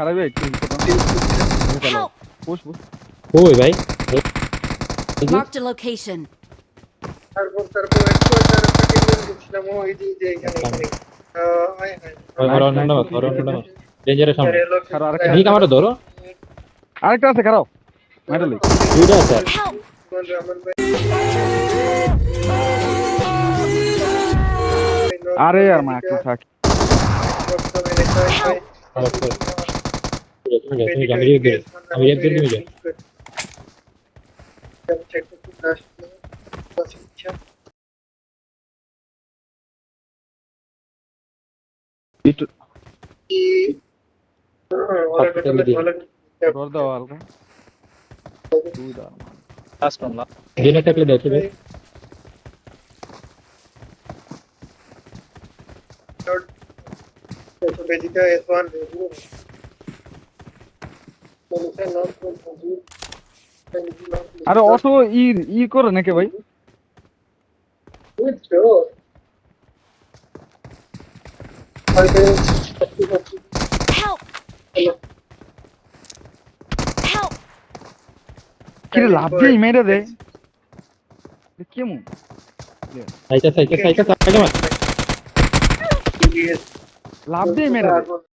খারাপ হয়ে একটু Help! Push push. ওই. তারপর তারপর একটু যে এখানে এখানে। খারাপ আরেকটা ধরো। আরেকটা আছে খারাপ। মেটালি দুইটা আছে। আরে আর মা একটু থাক। मुझे मुझे मुझे मुझे मुझे मुझे ఇటు దొరద వాళ్ళ దూదా లాస్ట్ వన్ లా దీనికట్లే దొరద तो बेसिकली एस वन আরে অটো ই ই করে নাকি ভাই! কিরে লাভ দিয়ে মেরে এ কেমন সাইকেল সাইকেল সাইকেল সাইকেল লাভ দিয়ে মেরে দেয়